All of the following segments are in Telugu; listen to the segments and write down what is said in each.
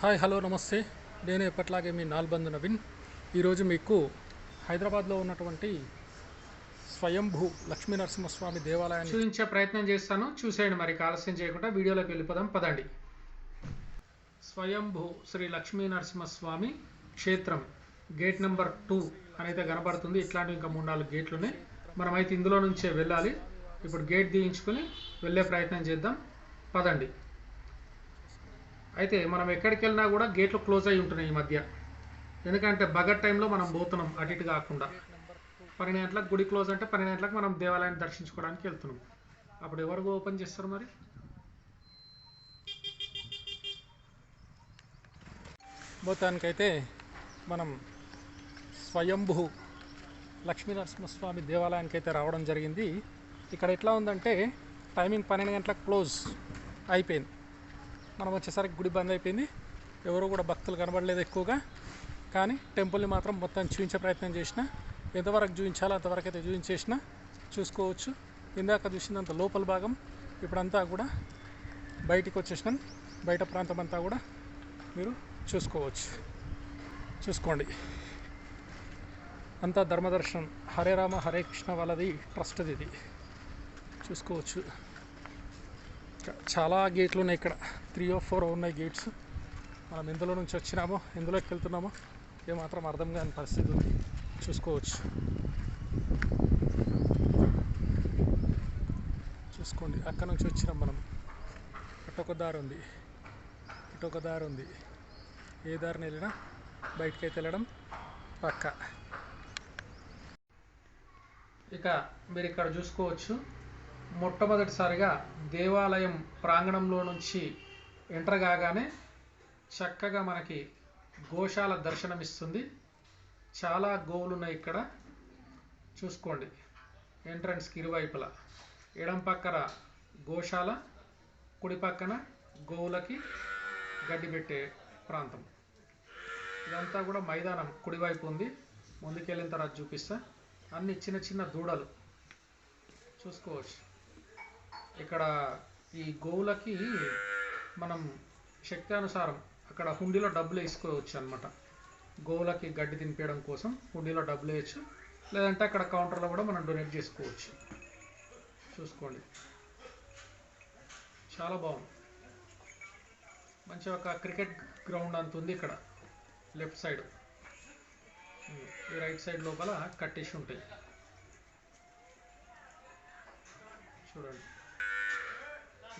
హాయ్ హలో నమస్తే. నేను ఎప్పట్లాగే మీ నాల్బందు నవీన్. ఈరోజు మీకు హైదరాబాద్లో ఉన్నటువంటి స్వయంభూ లక్ష్మీ నరసింహస్వామి దేవాలయాన్ని చూపించే ప్రయత్నం చేస్తాను. చూసేయండి మరి ఆలస్యం చేయకుండా వీడియోలోకి వెళ్ళిపోదాం. పదండి. స్వయంభూ శ్రీ లక్ష్మీ నరసింహస్వామి క్షేత్రం గేట్ నెంబర్ టూ అనేది కనబడుతుంది. ఇట్లాంటివి ఇంకా మూడు నాలుగు గేట్లు ఉన్నాయి మనమైతే ఇందులో నుంచే వెళ్ళాలి. ఇప్పుడు గేట్ తీయించుకొని వెళ్ళే ప్రయత్నం చేద్దాం. పదండి. అయితే మనం ఎక్కడికి వెళ్ళినా కూడా గేట్లు క్లోజ్ అయి ఉంటున్నాయి ఈ మధ్య. ఎందుకంటే బగట్ టైంలో మనం పోతున్నాం అటు ఇటు కాకుండా. పన్నెండు గంటలకు గుడి క్లోజ్ అంటే పన్నెండు గంటలకు మనం దేవాలయాన్ని దర్శించుకోవడానికి వెళ్తున్నాం. అప్పుడు ఎవరు ఓపెన్ చేస్తారు మరి? మొత్తానికైతే మనం స్వయంభూ లక్ష్మీనరసింహస్వామి దేవాలయానికి అయితే రావడం జరిగింది. ఇక్కడ ఎట్లా ఉందంటే టైమింగ్ పన్నెండు గంటలకు క్లోజ్ అయిపోయింది. మనం వచ్చేసరికి గుడి బంద్ అయిపోయింది. ఎవరు కూడా భక్తులు కనబడలేదు ఎక్కువగా. కానీ టెంపుల్ని మాత్రం మొత్తం చూపించే ప్రయత్నం చేసిన. ఎంతవరకు చూపించాలో అంతవరకు అయితే చూపించేసిన. చూసుకోవచ్చు. ఇందాక చూసినంత లోపల భాగం ఇప్పుడంతా కూడా బయటికి వచ్చేసినాం. బయట ప్రాంతం అంతా కూడా మీరు చూసుకోవచ్చు. చూసుకోండి. అంతా ధర్మదర్శనం. హరే రామ హరే కృష్ణ వాళ్ళది ట్రస్ట్ ఇది. చూసుకోవచ్చు. చాలా గేట్లు ఉన్నాయి ఇక్కడ. త్రీ ఓ ఫోర్ ఉన్నాయి గేట్స్ మనం ఇందులో నుంచి వచ్చినామో ఎందులోకి వెళ్తున్నామో ఏమాత్రం అర్థం కాని పరిస్థితి ఉంది. చూసుకోవచ్చు. చూసుకోండి అక్కడ నుంచి వచ్చినాం మనం. ఇటొక దారి ఉంది. ఇటొక దారి ఉంది. ఏ దారిని వెళ్ళినా బయటికి అయితే వెళ్ళడం పక్క. ఇక మీరు ఇక్కడ చూసుకోవచ్చు. మొట్టమొదటిసారిగా దేవాలయం ప్రాంగణంలో నుంచి ఎంటర్ కాగానే చక్కగా మనకి గోశాల దర్శనమిస్తుంది. చాలా గోవులు ఉన్నాయి ఇక్కడ. చూసుకోండి. ఎంట్రన్స్కి ఇరువైపులా. ఎడం పక్కన గోశాల కుడి పక్కన గోవులకి గడ్డి పెట్టే ప్రాంతం. ఇదంతా కూడా మైదానం కుడివైపు ఉంది. ముందుకెళ్ళిన తర్వాత చూపిస్తా. అన్ని చిన్న చిన్న దూడలు. చూసుకోవచ్చు. ఇక్కడ ఈ గోవులకి మనం శక్తి అనుసారం అక్కడ హుండీలో డబ్బులు వేసుకోవచ్చు అనమాట గోవులకి గడ్డి తినిపించడం కోసం హుండీలో డబ్బులు వేయచ్చు. లేదంటే అక్కడ కౌంటర్లో కూడా మనం డొనేట్ చేసుకోవచ్చు. చూసుకోండి. చాలా బాగుంది. మంచి ఒక క్రికెట్ గ్రౌండ్ అంత ఉంది ఇక్కడ. Left side. ఈ రైట్ సైడ్ లోపల కట్టేసి ఉంటాయి. చూడండి.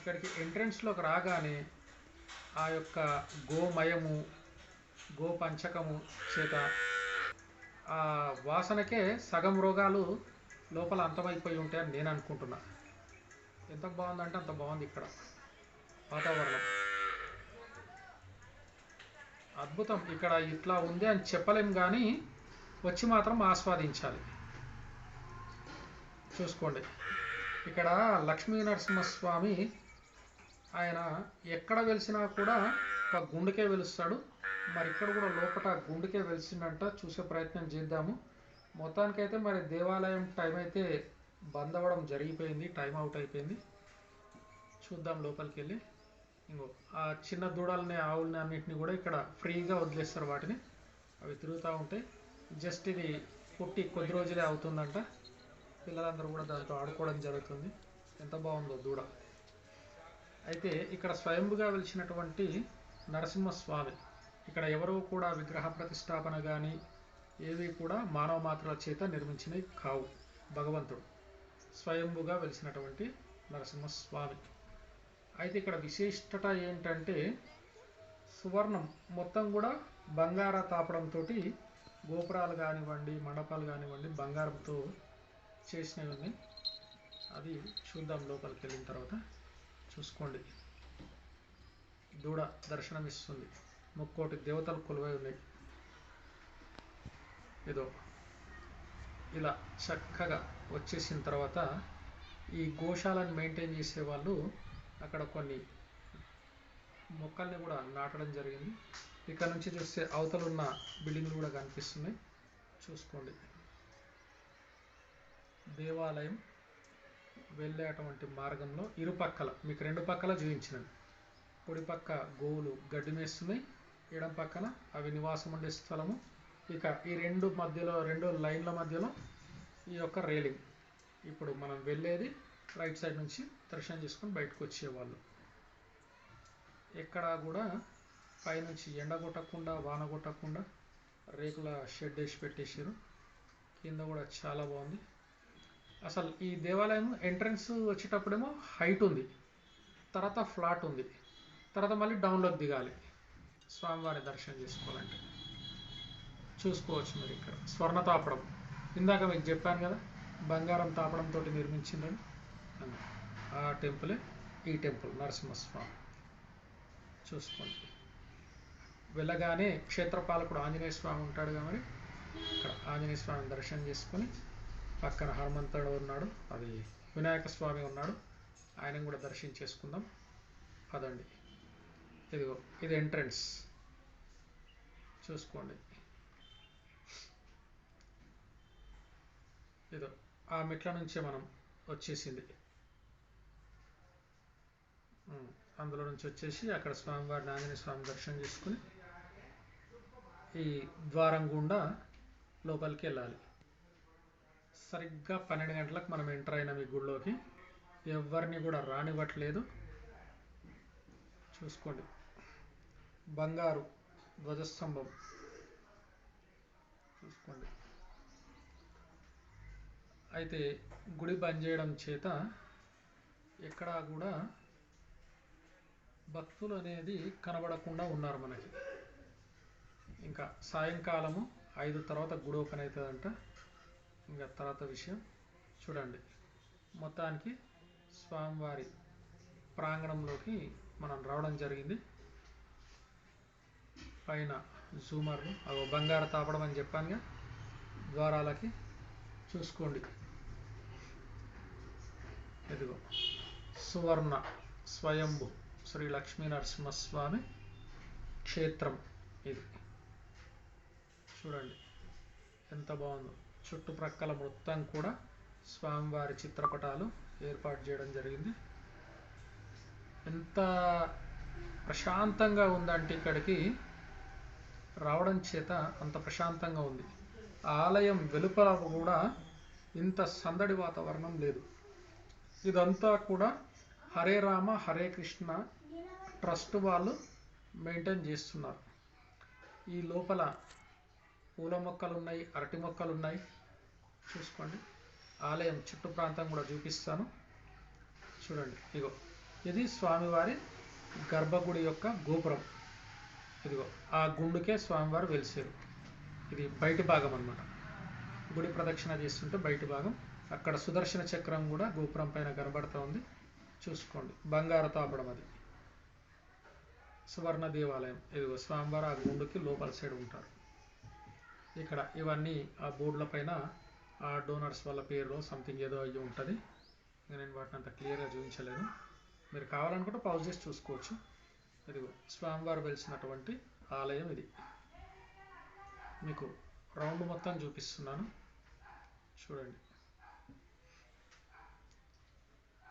ఇక్కడికి ఎంట్రన్స్లోకి రాగానే ఆ యొక్క గోమయము గోపంచకము చేత ఆ వాసనకే సగం రోగాలు లోపల అంతమైపోయి ఉంటాయని నేను అనుకుంటున్నా. ఎంత బాగుందంటే అంత బాగుంది ఇక్కడ వాతావరణం. అద్భుతం. ఇక్కడ ఇట్లా ఉంది అని చెప్పలేం కానీ వచ్చి మాత్రం ఆస్వాదించాలి. చూసుకోండి. ఇక్కడ లక్ష్మీ నరసింహస్వామి ఆయన ఎక్కడ వెలిసినా కూడా ఒక గుండెకే వెలుస్తాడు. మరి ఇక్కడ కూడా లోపల గుండెకే వెలిసిందంట. చూసే ప్రయత్నం చేద్దాము. మొత్తానికైతే మరి దేవాలయం టైం అయితే బంద్ అవ్వడం జరిగిపోయింది. టైం అవుట్ అయిపోయింది. చూద్దాం లోపలికి వెళ్ళి. ఇంకో ఆ చిన్న దూడల్ని ఆవులని అన్నిటిని కూడా ఇక్కడ ఫ్రీగా వదిలేస్తారు వాటిని. అవి తిరుగుతూ ఉంటాయి జస్ట్ ఇది పుట్టి కొద్ది రోజులే అవుతుందంట. పిల్లలందరూ కూడా దాంతో ఆడుకోవడం జరుగుతుంది. ఎంత బాగుందో దూడ. అయితే ఇక్కడ స్వయంభుగా వెలిచినటువంటి నరసింహస్వామి ఇక్కడ ఎవరో కూడా విగ్రహ ప్రతిష్టాపన కానీ ఏవి కూడా మానవ మాత్రల చేత నిర్మించినవి కావు. భగవంతుడు స్వయంభుగా వెలిసినటువంటి నరసింహస్వామి అయితే ఇక్కడ విశిష్టత ఏంటంటే సువర్ణం మొత్తం కూడా బంగార తాపడంతో గోపురాలు కానివ్వండి మండపాలు కానివ్వండి బంగారంతో చేసినవి అది చూద్దాం లోపలికి వెళ్ళిన తర్వాత. చూసుకోండి. దూడ దర్శనమిస్తుంది. ముక్కోటి దేవతలు కొలువై ఉన్నాయి. ఏదో ఇలా చక్కగా వచ్చేసిన తర్వాత ఈ గోశాలను మెయింటైన్ చేసే వాళ్ళు అక్కడ కొన్ని మొక్కల్ని కూడా నాటడం జరిగింది. ఇక్కడ నుంచి చూస్తే అవతలున్న బిల్డింగ్లు కూడా కనిపిస్తున్నాయి. చూసుకోండి. దేవాలయం వెళ్ళేటువంటి మార్గంలో ఇరుపక్కల మీకు రెండు పక్కల జీవించినవి కుడి పక్క గోవులు గడ్డి మేస్తున్నాయి ఎడం పక్కన అవి నివాసం ఉండే స్థలము. ఇక ఈ రెండు మధ్యలో రెండు లైన్ల మధ్యలో ఈ యొక్క రేలింగ్. ఇప్పుడు మనం వెళ్ళేది రైట్ సైడ్ నుంచి దర్శనం చేసుకొని బయటకు వచ్చేవాళ్ళు. ఎక్కడా కూడా పైనుంచి ఎండ కొట్టకుండా వాన కొట్టకుండా రేకుల షెడ్ వేసి పెట్టేసారు కింద కూడా చాలా బాగుంది. అసలు ఈ దేవాలయం ఎంట్రన్స్ వచ్చేటప్పుడేమో హైట్ ఉంది. తర్వాత ఫ్లాట్ ఉంది. తర్వాత మళ్ళీ డౌన్లోకి దిగాలి. స్వామివారి దర్శనం చేసుకోవాలంటే. చూసుకోవచ్చు మీరు ఇక్కడ. స్వర్ణ తాపడం. ఇందాక మీకు చెప్పాను కదా బంగారం తాపడంతో నిర్మించిందని. ఆ టెంపులే ఈ టెంపుల్ నరసింహస్వామి. చూసుకోండి. వెళ్ళగానే క్షేత్రపాలకుడు ఆంజనేయ స్వామి ఉంటాడు కాబట్టి ఇక్కడ ఆంజనేయ స్వామిని దర్శనం చేసుకొని పక్కన హనుమంతుడు ఉన్నాడు అది వినాయక స్వామి ఉన్నాడు. ఆయన కూడా దర్శించేసుకుందాం పదండి. ఇదిగో ఇది ఎంట్రన్స్. చూసుకోండి. ఇదో ఆ మెట్ల నుంచే మనం వచ్చేసింది. అందులో నుంచి వచ్చేసి అక్కడ స్వామివారిని ఆంజనేయ స్వామి దర్శనం చేసుకుని ఈ ద్వారం గుండా లోపలికి వెళ్ళాలి. సరిగ్గా పన్నెండు గంటలకు మనం ఎంటర్ అయినాం ఈ గుడిలోకి. ఎవరిని కూడా రానివ్వట్లేదు. చూసుకోండి. బంగారు ధ్వజస్తంభం. చూసుకోండి. అయితే గుడి బంద్ చేయడం చేత ఎక్కడా కూడా భక్తులు అనేది కనబడకుండా ఉన్నారు మనకి. ఇంకా సాయంకాలము ఐదు తర్వాత గుడి ఓపెన్ అవుతుందంట. ఇంకా తర్వాత విషయం. చూడండి. మొత్తానికి స్వామివారి ప్రాంగణంలోకి మనం రావడం జరిగింది. పైన జూమర్లు అవి బంగారు తాపడం అని చెప్పానుగా ద్వారాలకి చూసుకోండి. ఇదిగో సువర్ణ స్వయంభు శ్రీ లక్ష్మీ నరసింహస్వామి క్షేత్రం ఇది. చూడండి ఎంత బాగుందో. చుట్టుప్రక్కల మొత్తం కూడా స్వామివారి చిత్రపటాలు ఏర్పాటు చేయడం జరిగింది. ఎంత ప్రశాంతంగా ఉందంటే ఇక్కడికి రావడం చేత అంత ప్రశాంతంగా ఉంది. ఆలయం వెలుపల కూడా ఇంత సందడి వాతావరణం లేదు. ఇదంతా కూడా హరే రామ హరే కృష్ణ ట్రస్ట్ వాళ్ళు మెయింటైన్ చేస్తున్నారు. ఈ లోపల పూల మొక్కలు ఉన్నాయి అరటి మొక్కలు ఉన్నాయి చూసుకోండి. ఆలయం చుట్టూ ప్రాంతం కూడా చూపిస్తాను. చూడండి ఇగో ఇది స్వామివారి గర్భగుడి యొక్క గోపురం. ఇదిగో ఆ గుండుకే స్వామివారు వెలిసారు. ఇది బయటి భాగం అన్నమాట. గుడి ప్రదక్షిణ చేస్తుంటే బయటి భాగం. అక్కడ సుదర్శన చక్రం కూడా గోపురం పైన కనబడుతూ ఉంది. చూసుకోండి బంగారు తాపడం అది. సువర్ణ దేవాలయం. ఇదిగో స్వామివారు ఆ గుండుకి లోపల సైడ్ ఉంటారు. ఇక్కడ ఇవన్నీ ఆ బోర్డుల పైన ఆ డోనర్స్ వాళ్ళ పేరు సంథింగ్ ఏదో అయ్యి ఉంటుంది. నేను వాటిని అంత క్లియర్గా చూపించలేదు మీరు కావాలనుకుంటే పాజ్ చేసి చూసుకోవచ్చు. ఇదిగో స్వామివారు వెలిసినటువంటి ఆలయం ఇది. మీకు రౌండ్ మొత్తం చూపిస్తున్నాను. చూడండి.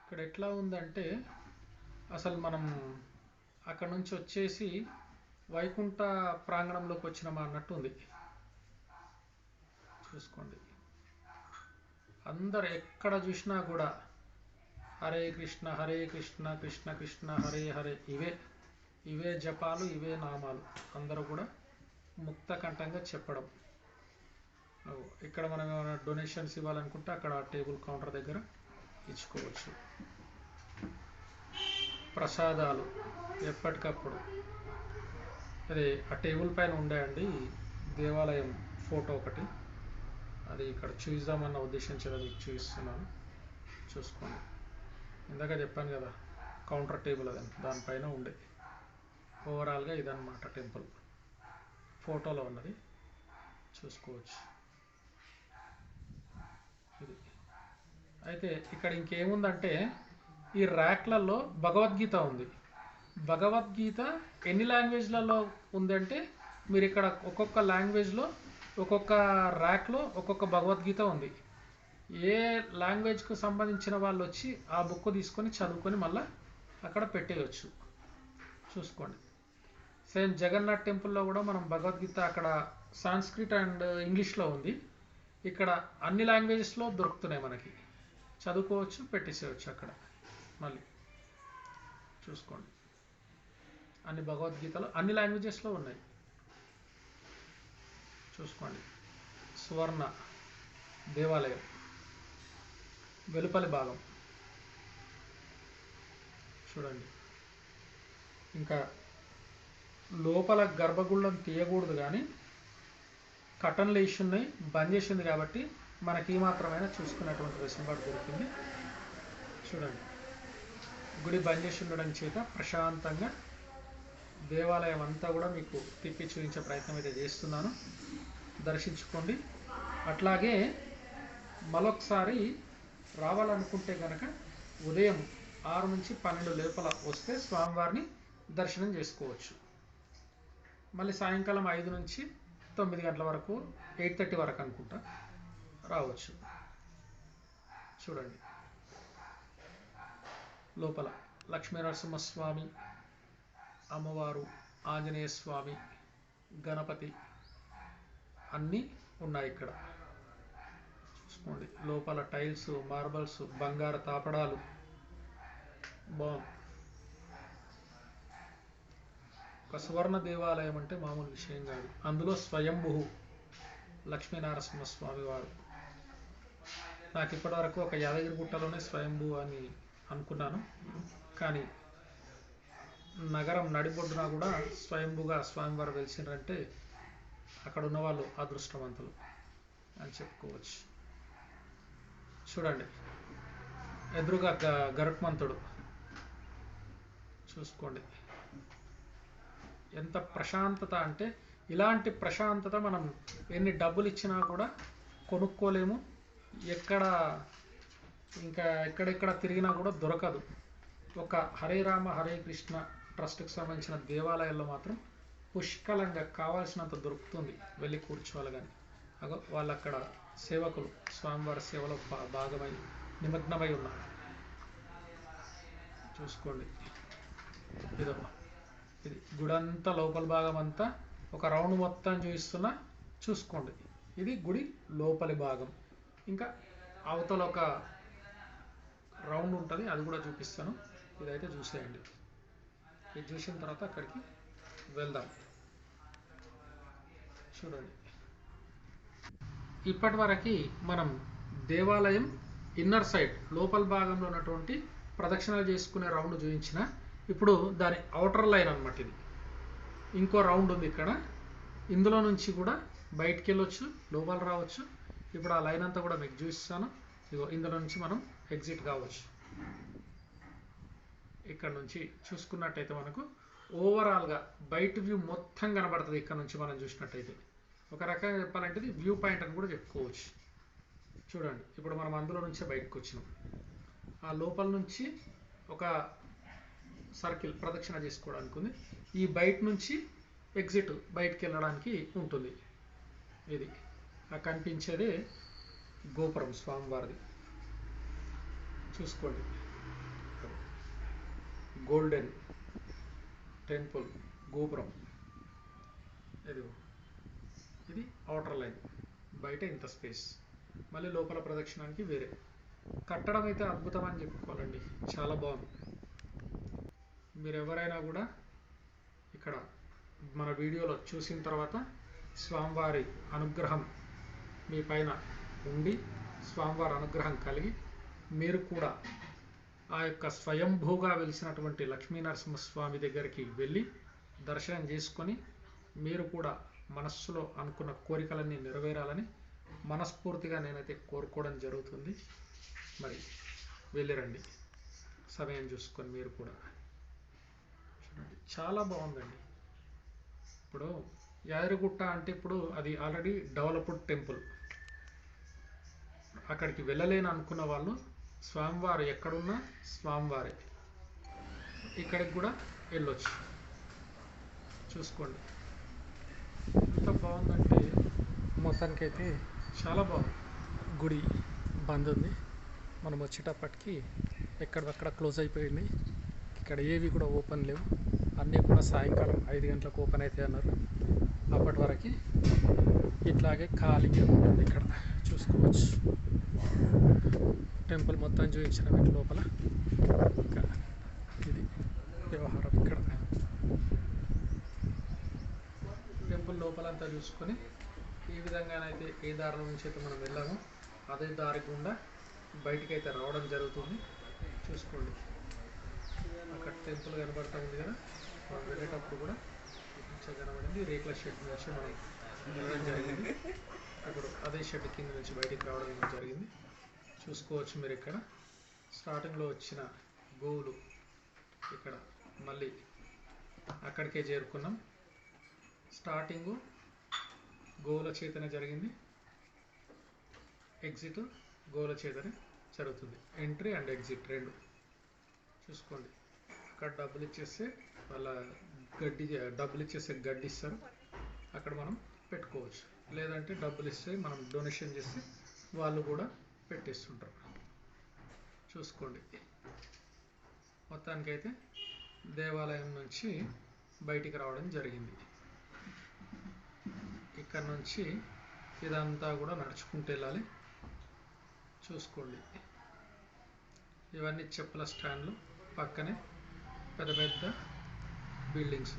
ఇక్కడ ఎట్లా ఉందంటే అసలు మనం అక్కడ నుంచి వచ్చేసి వైకుంఠ ప్రాంగణంలోకి వచ్చినామా అన్నట్టు ఉంది. చూసుకోండి. అందరు ఎక్కడ చూసినా కూడా హరే కృష్ణ హరే కృష్ణ కృష్ణ కృష్ణ హరే హరే ఇవే ఇవే జపాలు ఇవే నామాలు. అందరూ కూడా ముక్తకంఠంగా చెప్పడం. ఇక్కడ మనం ఏమైనా డొనేషన్స్ ఇవ్వాలనుకుంటే అక్కడ టేబుల్ కౌంటర్ దగ్గర ఇచ్చుకోవచ్చు. ప్రసాదాలు ఎప్పటికప్పుడు. అదే ఆ టేబుల్ పైన ఉండేయండి దేవాలయం ఫోటో ఒకటి. అది ఇక్కడ చూద్దామన్న ఉద్దేశం చేత మీకు చూపిస్తున్నాను చూసుకోండి. ఇందాక చెప్పాను కదా కౌంటర్ టేబుల్ అది దానిపైన ఉండే. ఓవరాల్గా ఇదన్నమాట టెంపుల్ ఫోటోలో ఉన్నది. చూసుకోవచ్చు. ఇది. అయితే ఇక్కడ ఇంకేముందంటే ఈ ర్యాక్లలో భగవద్గీత ఉంది. భగవద్గీత ఎన్ని లాంగ్వేజ్లలో ఉందంటే మీరు ఇక్కడ ఒక్కొక్క లాంగ్వేజ్లో ఒక్కొక్క ర్యాక్లో ఒక్కొక్క భగవద్గీత ఉంది. ఏ లాంగ్వేజ్కు సంబంధించిన వాళ్ళు వచ్చి ఆ బుక్ తీసుకొని చదువుకొని మళ్ళీ అక్కడ పెట్టేయచ్చు. చూసుకోండి. సేమ్ జగన్నాథ్ టెంపుల్లో కూడా మనం భగవద్గీత అక్కడ సాంస్క్రిట్ అండ్ ఇంగ్లీష్లో ఉంది. ఇక్కడ అన్ని లాంగ్వేజెస్లో దొరుకుతున్నాయి మనకి. చదువుకోవచ్చు పెట్టేసేయచ్చు అక్కడ. మళ్ళీ చూసుకోండి. అన్ని భగవద్గీతలు అన్ని లాంగ్వేజెస్లో ఉన్నాయి. చూసుకోండి. సువర్ణ దేవాలయం వెలుపలి భాగం. చూడండి. ఇంకా లోపల గర్భగుళ్ళం తీయకూడదు కానీ కటన్లు వేసి ఉన్నాయి బంద్ చేసింది కాబట్టి మనకి ఈ మాత్రమైనా చూసుకున్నటువంటి వెసులుబాటు దొరికింది. చూడండి. గుడి బంద్ చేసి ఉండడం చేత ప్రశాంతంగా దేవాలయం అంతా కూడా మీకు తిప్పి చూపించే ప్రయత్నం అయితే చేస్తున్నాను. దర్శించుకోండి. అట్లాగే మరొకసారి రావాలనుకుంటే కనుక ఉదయం ఆరు నుంచి పన్నెండు లోపల వస్తే స్వామివారిని దర్శనం చేసుకోవచ్చు. మళ్ళీ సాయంకాలం ఐదు నుంచి తొమ్మిది గంటల వరకు ఎయిట్ థర్టీ వరకు అనుకుంటా రావచ్చు. చూడండి. లోపల లక్ష్మీనరసింహస్వామి అమ్మవారు ఆంజనేయ స్వామి గణపతి అన్నీ ఉన్నాయి ఇక్కడ. చూసుకోండి లోపల టైల్స్ మార్బల్స్ బంగారు తాపడాలు. బాగుంది. ఒక సువర్ణ దేవాలయం అంటే మామూలు విషయం కాదు. అందులో స్వయంభు లక్ష్మీనరసింహస్వామి వారు. నాకు ఇప్పటివరకు ఒక యాదగిరి గుట్టలోనే స్వయంభూ అని అనుకున్నాను. కానీ నగరం నడిబొడ్డున కూడా స్వయంభుగా స్వామివారు వెలిసినారంటే అక్కడ ఉన్న వాళ్ళు అదృష్టవంతులు అని చెప్పుకోవచ్చు. చూడండి. ఎదురుగా గ- గరుత్మంతుడు. చూసుకోండి. ఎంత ప్రశాంతత అంటే ఇలాంటి ప్రశాంతత మనం ఎన్ని డబ్బులు ఇచ్చినా కూడా కొనుక్కోలేము. ఎక్కడ ఇంకా ఎక్కడెక్కడ తిరిగినా కూడా దొరకదు. ఒక హరే రామ హరే కృష్ణ ట్రస్ట్కి సంబంధించిన దేవాలయాల్లో మాత్రం పుష్కలంగా కావాల్సినంత దొరుకుతుంది. వెళ్ళి కూర్చోవాలి కానీ అగో వాళ్ళు అక్కడ సేవకులు స్వామివారి సేవలో భా- భాగమై నిమగ్నమై ఉన్నారు. చూసుకోండి. ఇదో ఇది గుడంతా లోపల భాగం అంతా ఒక రౌండ్ మొత్తం చూపిస్తున్నా చూసుకోండి. ఇది గుడి లోపలి భాగం. ఇంకా అవతల ఒక రౌండ్ ఉంటుంది అది కూడా చూపిస్తాను. ఇదైతే చూసేయండి. ఇది చూసిన తర్వాత అక్కడికి వెళ్దాం. చూడండి. ఇప్పటి వరకు మనం దేవాలయం ఇన్నర్ సైడ్ లోపల భాగంలో ఉన్నటువంటి ప్రదక్షిణలు చేసుకునే రౌండ్ చూపించిన ఇప్పుడు దాని అవుటర్ లైన్ అన్నమాట ఇది. ఇంకో రౌండ్ ఉంది ఇక్కడ. ఇందులో నుంచి కూడా బయటికి వెళ్ళొచ్చు లోపల రావచ్చు. ఇప్పుడు ఆ లైన్ అంతా కూడా మీకు చూపిస్తాను. ఇగో ఇందులో నుంచి మనం ఎగ్జిట్ కావచ్చు. ఇక్కడ నుంచి చూసుకున్నట్టయితే మనకు ఓవరాల్గా బయట వ్యూ మొత్తం కనబడుతుంది ఇక్కడ నుంచి మనం చూసినట్టయితే. ఒక రకంగా చెప్పాలంటే ఇది వ్యూ పాయింట్ అని కూడా చెప్పుకోవచ్చు. చూడండి ఇప్పుడు మనం అందులో నుంచే బయటకు వచ్చినాం. ఆ లోపల నుంచి ఒక సర్కిల్ ప్రదక్షిణ చేసుకోవడానికి ఉంది. ఈ బయట నుంచి ఎగ్జిట్ బయటికి వెళ్ళడానికి ఉంటుంది. ఇది ఆ కనిపించేదే గోపురం స్వామివారిది. చూసుకోండి. గోల్డెన్ టెంపుల్ గోపురం. ఇది ఇది అవుటర్ లైన్. బయట ఇంత స్పేస్. మళ్ళీ లోపల ప్రదక్షిణానికి వేరే. కట్టడం అయితే అద్భుతం అని చెప్పుకోవాలండి. చాలా బాగుంది. మీరు ఎవరైనా కూడా ఇక్కడ మన వీడియోలో చూసిన తర్వాత స్వామివారి అనుగ్రహం మీ పైన ఉండి స్వామివారి అనుగ్రహం కలిగి మీరు కూడా ఆ యొక్క స్వయంభూగా వెలిసినటువంటి లక్ష్మీనరసింహస్వామి దగ్గరికి వెళ్ళి దర్శనం చేసుకొని మీరు కూడా మనస్సులో అనుకున్న కోరికలన్నీ నెరవేరాలని మనస్ఫూర్తిగా నేనైతే కోరుకోవడం జరుగుతుంది. మరి వెళ్ళిరండి. సమయం చూసుకొని మీరు కూడా. చూడండి చాలా బాగుందండి. ఇప్పుడు యాదగిరిగుట్ట అంటే ఇప్పుడు అది ఆల్రెడీ డెవలప్డ్ టెంపుల్. అక్కడికి వెళ్ళలేని అనుకున్న వాళ్ళు స్వామివారు ఎక్కడున్నా స్వామివారే. ఇక్కడికి కూడా వెళ్ళొచ్చు. చూసుకోండి. ఎంత బాగుందంటే మొత్తానికైతే చాలా బాగుంది. గుడి బంద్ ఉంది. మనం వచ్చేటప్పటికి ఎక్కడక్కడ క్లోజ్ అయిపోయింది. ఇక్కడ ఏవి కూడా ఓపెన్ లేవు. అన్నీ కూడా సాయంకాలం ఐదు గంటలకు ఓపెన్ అవుతాయి అన్నారు. అప్పటి వరకు ఇట్లాగే ఖాళీగా ఉంటుంది ఇక్కడ. చూసుకోవచ్చు. టెంపుల్ మొత్తం చూపించిన వీటి లోపల. ఇంకా ఇది వ్యవహారం ఇక్కడ. టెంపుల్ లోపలంతా చూసుకొని ఏ విధంగానైతే ఏ దారిలో నుంచి అయితే మనం వెళ్ళాము అదే దారి గుండా బయటికి అయితే రావడం జరుగుతుంది. చూసుకోండి. అక్కడ టెంపుల్ కనబడతా ఉంది కదా. మనం వెళ్ళేటప్పుడు కూడా మంచిగా కనబడింది. రేకుల షెడ్ చేసి మనకి వెళ్ళడం జరిగింది ఇప్పుడు అదే షెడ్ కింద నుంచి బయటికి రావడం జరిగింది. చూసుకోవచ్చు మీరు ఇక్కడ. స్టార్టింగ్లో వచ్చిన గోవులు ఇక్కడ మళ్ళీ అక్కడికే చేరుకున్నాం. స్టార్టింగు గోవుల చేతనే జరిగింది. ఎగ్జిట్ గోల చేతనే జరుగుతుంది. ఎంట్రీ అండ్ ఎగ్జిట్ రెండు. చూసుకోండి. అక్కడ డబ్బులు ఇచ్చేస్తే వాళ్ళ గడ్డి డబ్బులు ఇచ్చేస్తే గడ్డి ఇస్తారు. అక్కడ మనం పెట్టుకోవచ్చు. లేదంటే డబ్బులు ఇస్తే మనం డొనేషన్ చేస్తే వాళ్ళు కూడా పెట్టేస్తుంటారు. చూసుకోండి. మొత్తానికైతే దేవాలయం నుంచి బయటికి రావడం జరిగింది. ఇక్కడ నుంచి ఇదంతా కూడా నడుచుకుంటూ వెళ్ళాలి. చూసుకోండి. ఇవన్నీ చెప్పుల స్టాండ్లు. పక్కనే పెద్ద పెద్ద బిల్డింగ్స్.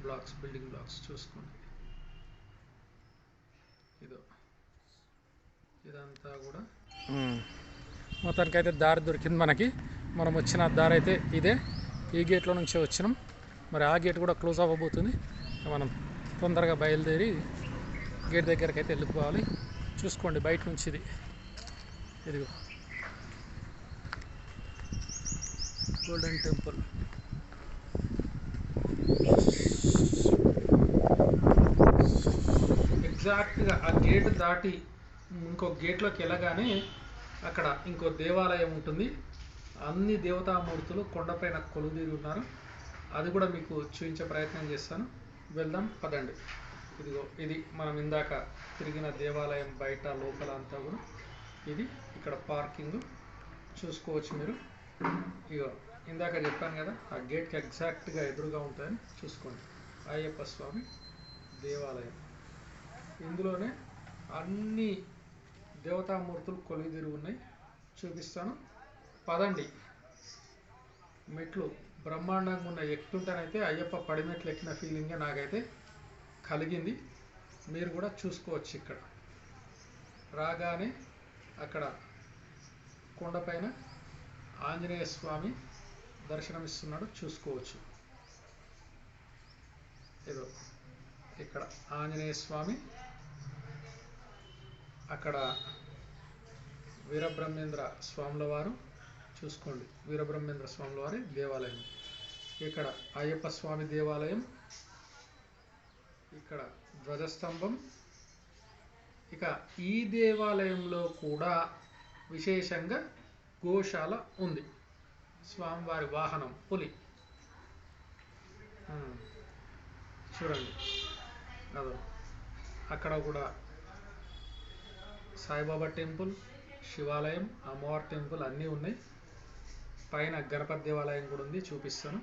బ్లాక్స్ బిల్డింగ్ బ్లాక్స్ చూసుకోండి. ఇదో. ఇదంతా కూడా. మొత్తానికైతే దారి దొరికింది మనకి. మనం వచ్చిన దారి అయితే ఇదే. ఈ గేట్లో నుంచే వచ్చినాం. మరి ఆ గేట్ కూడా క్లోజ్ అవ్వబోతుంది. మనం తొందరగా బయలుదేరి గేట్ దగ్గరికి అయితే వెళ్ళిపోవాలి. చూసుకోండి బయట నుంచి ఇది. ఇదిగో. గోల్డెన్ టెంపుల్ ఎగ్జాక్ట్గా ఆ గేట్ దాటి ఇంకో గేట్లోకి వెళ్ళగానే అక్కడ ఇంకో దేవాలయం ఉంటుంది. అన్ని దేవతామూర్తులు కొండపైన కొలుదీరి ఉన్నారు. అది కూడా మీకు చూపించే ప్రయత్నం చేస్తాను. వెళ్దాం పదండి. ఇదిగో ఇది మనం ఇందాక తిరిగిన దేవాలయం బయట లోపల అంతా కూడా. ఇది ఇక్కడ పార్కింగ్. చూసుకోవచ్చు మీరు. ఇగో ఇందాక చెప్పాను కదా ఆ గేట్కి ఎగ్జాక్ట్గా ఎదురుగా ఉంటుందని చూసుకోండి. అయ్యప్ప స్వామి దేవాలయం. ఇందులోనే అన్ని దేవతామూర్తులు కొలువుదీరి ఉన్నాయి. చూపిస్తాను. పదండి. మెట్లు బ్రహ్మాండంగా ఉన్న ఎక్కుతుంటేనైతే అయ్యప్ప పడిమెట్లు ఎక్కిన ఫీలింగే నాకైతే కలిగింది. మీరు కూడా చూసుకోవచ్చు ఇక్కడ. రాగానే అక్కడ కొండపైన ఆంజనేయ స్వామి దర్శనమిస్తున్నాడు. చూసుకోవచ్చు. ఏదో ఇక్కడ ఆంజనేయ స్వామి అక్కడ వీరబ్రహ్మేంద్ర స్వాముల వారు చూసుకోండి. వీరబ్రహ్మేంద్ర స్వాముల వారి దేవాలయం. ఇక్కడ అయ్యప్ప స్వామి దేవాలయం ఇక్కడ ధ్వజస్తంభం. ఇక ఈ దేవాలయంలో కూడా విశేషంగా గోశాల ఉంది. స్వామివారి వాహనం పులి. చూడండి. అదో అక్కడ కూడా సాయిబాబా టెంపుల్ శివాలయం అమ్మవారి టెంపుల్ అన్నీ ఉన్నాయి. పైన గణపతి దేవాలయం కూడా ఉంది చూపిస్తాను.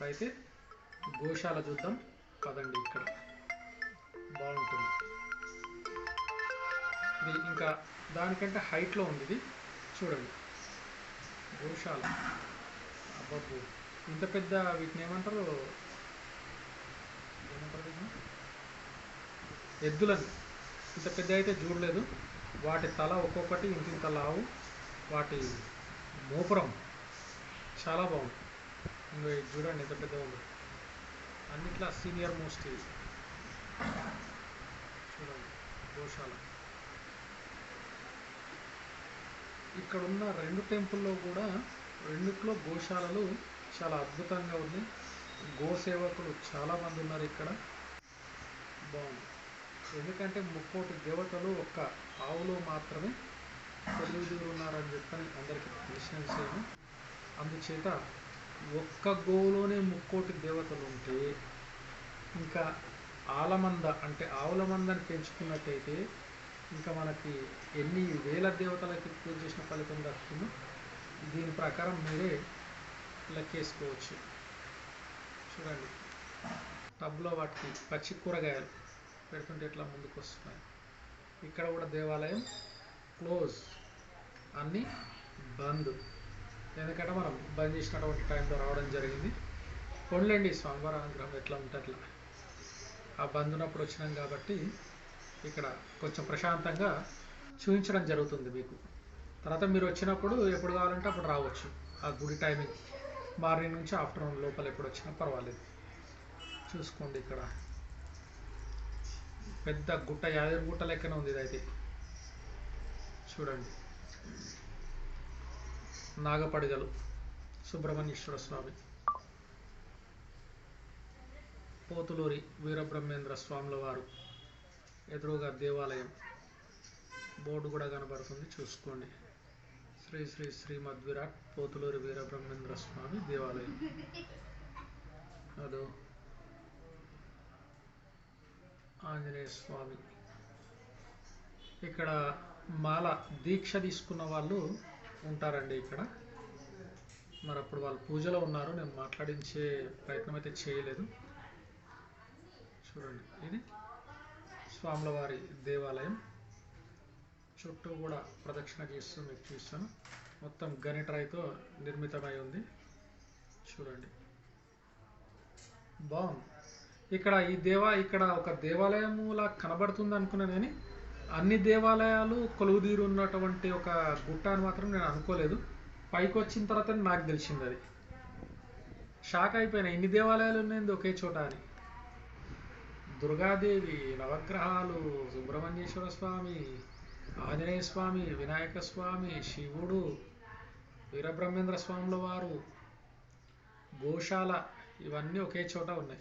అయితే గోశాల చూద్దాం. పదండి ఇక్కడ. బాగుంటుంది. ఇది ఇంకా దానికంటే హైట్లో ఉంది ఇది చూడండి. గోశాల. అబ్బబ్బు. ఇంత పెద్ద వీటిని ఏమంటారు? ఏమంటారు ఎద్దులని. ఇంత పెద్ద అయితే చూడలేదు. వాటి తల ఒక్కొక్కటి ఇంతింత లావు. వాటి మోపురం చాలా బాగుంది. ఇంకో చూడండి ఎంత పెద్ద ఉంది. అన్నిట్లా సీనియర్ మోస్ట్ ఇది. చూడండి గోశాల. ఇక్కడ ఉన్న రెండు టెంపుల్లో కూడా రెండిట్లో గోశాలలు చాలా అద్భుతంగా ఉంది గో సేవకులు చాలా మంది ఉన్నారు ఇక్కడ. బాగుంది. ఎందుకంటే ముక్కోటి దేవతలు ఒక్క ఆవులో మాత్రమే తెలివిదూరు ఉన్నారని చెప్పని అందరికీ తెలిసిన విషయం అందుచేత ఒక్క గోవులోనే ముక్కోటి దేవతలు ఉంటే ఇంకా ఆలమంద అంటే ఆవుల మందని పెంచుకున్నట్టయితే ఇంకా మనకి ఎన్ని వేల దేవతలకి పూజ చేసిన ఫలితం దక్కుతుందో దీని ప్రకారం మీరే లెక్కేసుకోవచ్చు. చూడండి. టబ్లో వాటికి పచ్చి కూరగాయలు. పెడుతుంటే ఇట్లా ముందుకు వస్తున్నాయి ఇక్కడ కూడా దేవాలయం క్లోజ్ అన్నీ బంద్. ఎందుకంటే మనం బంద్ చేసినటువంటి టైంలో రావడం జరిగింది. పొండ్లండి స్వామివారి అనుగ్రహం ఎట్లా ఉంటే అట్లా. ఆ బంద్ ఉన్నప్పుడు వచ్చినాం కాబట్టి ఇక్కడ కొంచెం ప్రశాంతంగా చూపించడం జరుగుతుంది మీకు. తర్వాత మీరు వచ్చినప్పుడు ఎప్పుడు కావాలంటే అప్పుడు రావచ్చు. ఆ గుడి టైమింగ్. మార్నింగ్ నుంచి ఆఫ్టర్నూన్ లోపల ఎప్పుడు వచ్చినా పర్వాలేదు. చూసుకోండి ఇక్కడ. పెద్ద గుట్ట యాదగిరి గుట్ట లెక్కన ఉంది ఇదైతే. చూడండి. నాగపడగలు సుబ్రహ్మణ్యేశ్వర స్వామి. పోతులూరి వీరబ్రహ్మేంద్ర స్వాముల వారు ఎదురుగా దేవాలయం. బోర్డు కూడా కనబడుతుంది చూసుకోండి. శ్రీ శ్రీ శ్రీ మద్విరాట్ పోతులూరి వీరబ్రహ్మేంద్ర స్వామి దేవాలయం. అదో. ఆంజనేయ స్వామి. ఇక్కడ మాల దీక్ష తీసుకున్న వాళ్ళు ఉంటారండి ఇక్కడ. మరి అప్పుడు వాళ్ళు పూజలో ఉన్నారు. నేను మాట్లాడించే ప్రయత్నం అయితే చేయలేదు. చూడండి. ఇది స్వాముల వారి దేవాలయం. చుట్టూ కూడా ప్రదక్షిణ చేస్తూ మీకు చూస్తాను మొత్తం గనిట్రాయితో నిర్మితమై ఉంది. చూడండి. బాగుంది. ఇక్కడ ఈ దేవా ఇక్కడ ఒక దేవాలయములా కనబడుతుంది అనుకున్నాను కానీ అన్ని దేవాలయాలు కొలువుదీరు ఉన్నటువంటి ఒక గుట్ట అని మాత్రం నేను అనుకోలేదు. పైకి వచ్చిన తర్వాత నాకు తెలిసింది అది. షాక్ అయిపోయినా ఇన్ని దేవాలయాలు ఉన్నాయండి ఒకే చోట అని. దుర్గాదేవి నవగ్రహాలు సుబ్రహ్మణ్యేశ్వర స్వామి ఆంజనేయ స్వామి వినాయక స్వామి శివుడు వీరబ్రహ్మేంద్ర స్వాముల వారు గోశాల ఇవన్నీ ఒకే చోట ఉన్నాయి.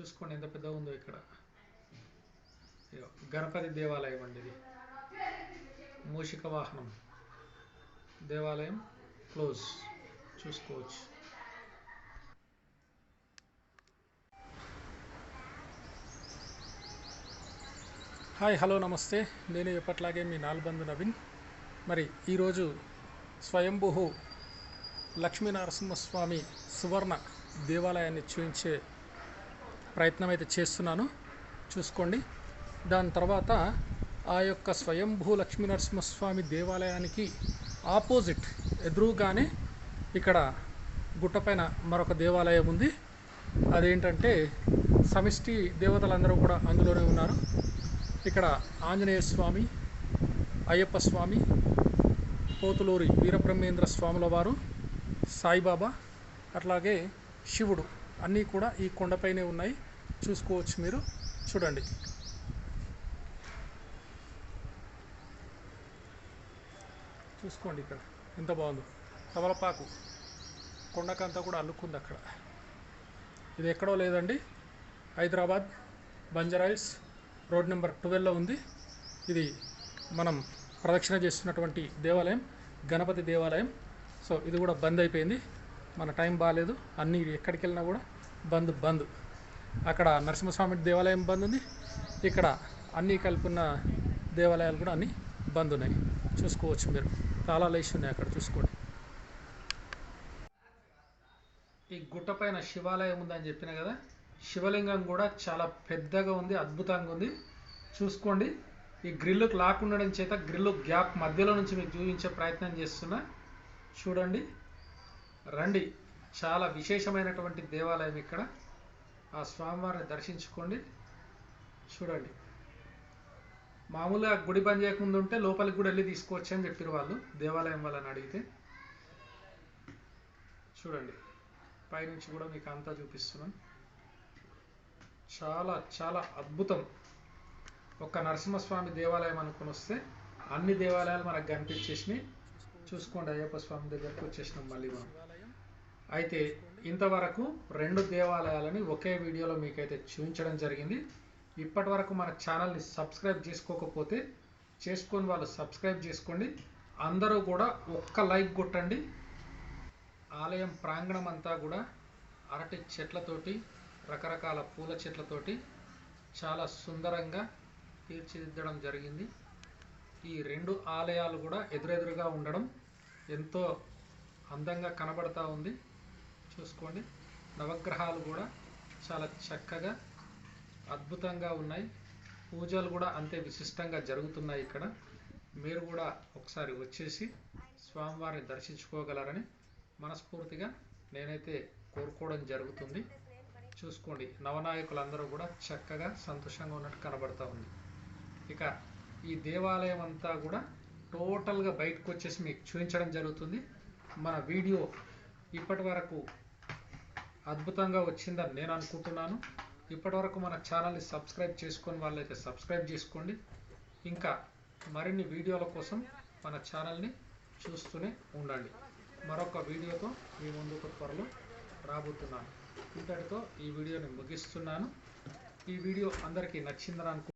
చూసుకోండి ఎంత పెద్దగా ఉందో ఇక్కడ. గణపతి దేవాలయం అండి ఇది. మూషిక వాహనం. దేవాలయం క్లోజ్. చూసుకోవచ్చు. హాయ్ హలో నమస్తే. నేను ఎప్పట్లాగే మీ నాలుబందు నవీన్. మరి ఈరోజు స్వయంభూ లక్ష్మీ నరసింహస్వామి సువర్ణ దేవాలయాన్ని చూపించే ప్రయత్నం అయితే చేస్తున్నాను. చూసుకోండి. దాని తర్వాత ఆ యొక్క స్వయంభూ లక్ష్మీ నరసింహస్వామి దేవాలయానికి ఆపోజిట్ ఎదురుగానే ఇక్కడ గుట్టపైన మరొక దేవాలయం ఉంది. అదేంటంటే సమిష్టి దేవతలందరూ కూడా అందులోనే ఉన్నారు. ఇక్కడ ఆంజనేయ స్వామి అయ్యప్ప స్వామి పోతులూరి వీరబ్రహ్మేంద్ర స్వాముల వారు సాయిబాబా అట్లాగే శివుడు. అన్నీ కూడా ఈ కొండపైనే ఉన్నాయి. చూసుకోవచ్చు మీరు. చూడండి. చూసుకోండి ఇక్కడ. ఎంత బాగుందో. తమలపాకు. కొండకంతా కూడా అల్లుకుంది అక్కడ. ఇది ఎక్కడో లేదండి. హైదరాబాద్ బంజారాయిల్స్ రోడ్ నెంబర్ ట్వెల్వ్లో ఉంది. ఇది మనం ప్రదక్షిణ చేస్తున్నటువంటి దేవాలయం గణపతి దేవాలయం. సో ఇది కూడా బంద్ అయిపోయింది. మన టైం బాగాలేదు అన్నీ ఎక్కడికి వెళ్ళినా కూడా బంద్ బంద్. అక్కడ నరసింహస్వామి దేవాలయం బంద్ ఉంది. ఇక్కడ అన్నీ కలిపి ఉన్న దేవాలయాలు కూడా అన్నీ బంద్ ఉన్నాయి. చూసుకోవచ్చు మీరు. తాళాలు వేసి ఉన్నాయి అక్కడ చూసుకోండి. ఈ గుట్ట పైన శివాలయం ఉందని చెప్పిన కదా శివలింగం కూడా చాలా పెద్దగా ఉంది అద్భుతంగా ఉంది. చూసుకోండి. ఈ గ్రిల్లుకు లాక్ ఉండడం చేత గ్రిల్లు గ్యాప్ మధ్యలో నుంచి మీకు చూపించే ప్రయత్నం చేస్తున్నా. చూడండి. రండి. చాలా విశేషమైనటువంటి దేవాలయం ఇక్కడ. ఆ స్వామివారిని దర్శించుకోండి. చూడండి. మామూలుగా గుడి బంద్ చేయకముందు ఉంటే లోపలికి కూడా వెళ్ళి తీసుకోవచ్చు అని చెప్పారు వాళ్ళు దేవాలయం వాళ్ళని అడిగితే. చూడండి. పైనుంచి కూడా మీకు అంతా చూపిస్తున్నాం. చాలా చాలా అద్భుతం. ఒక్క నరసింహస్వామి దేవాలయం అనుకుని వస్తే అన్ని దేవాలయాలు మనకు కనిపించేసినాయి. చూసుకోండి అయ్యప్ప స్వామి దగ్గరకు వచ్చేసినాం మళ్ళీ మనం. అయితే ఇంతవరకు రెండు దేవాలయాలని ఒకే వీడియోలో మీకైతే చూపించడం జరిగింది. ఇప్పటి వరకు మన ఛానల్ని సబ్స్క్రైబ్ చేసుకోకపోతే చేసుకొని వాళ్ళు సబ్స్క్రైబ్ చేసుకోండి. అందరూ కూడా ఒక్క లైక్ కొట్టండి. ఆలయం ప్రాంగణం అంతా కూడా అరటి చెట్లతోటి రకరకాల పూల చెట్లతోటి చాలా సుందరంగా తీర్చిదిద్దడం జరిగింది. ఈ రెండు ఆలయాలు కూడా ఎదురెదురుగా ఉండడం ఎంతో అందంగా కనబడతా ఉంది. చూసుకోండి. నవగ్రహాలు కూడా చాలా చక్కగా అద్భుతంగా ఉన్నాయి. పూజలు కూడా అంతే విశిష్టంగా జరుగుతున్నాయి ఇక్కడ. మీరు కూడా ఒకసారి వచ్చేసి స్వామివారిని దర్శించుకోగలరని మనస్ఫూర్తిగా నేనైతే కోరుకోవడం జరుగుతుంది. చూసుకోండి. నవనాయకులందరూ కూడా చక్కగా సంతోషంగా ఉన్నట్టు కనబడతా ఉంది. ఇక ఈ దేవాలయం అంతా కూడా టోటల్గా బయటకు వచ్చేసి మీకు చూపించడం జరుగుతుంది. మన వీడియో ఇప్పటి వరకు అద్భుతంగా వచ్చిందని నేను అనుకుంటున్నాను. ఇప్పటివరకు మన ఛానల్ని సబ్స్క్రైబ్ చేసుకొని వాళ్ళైతే సబ్స్క్రైబ్ చేసుకోండి. ఇంకా మరిన్ని వీడియోల కోసం మన ఛానల్ని చూస్తూనే ఉండండి. మరొక వీడియోతో మీ ముందుకు త్వరలో రాబోతున్నాను. ఇంతటితో ఈ వీడియోని ముగిస్తున్నాను. ఈ వీడియో అందరికీ నచ్చిందని అనుకుంటున్నాను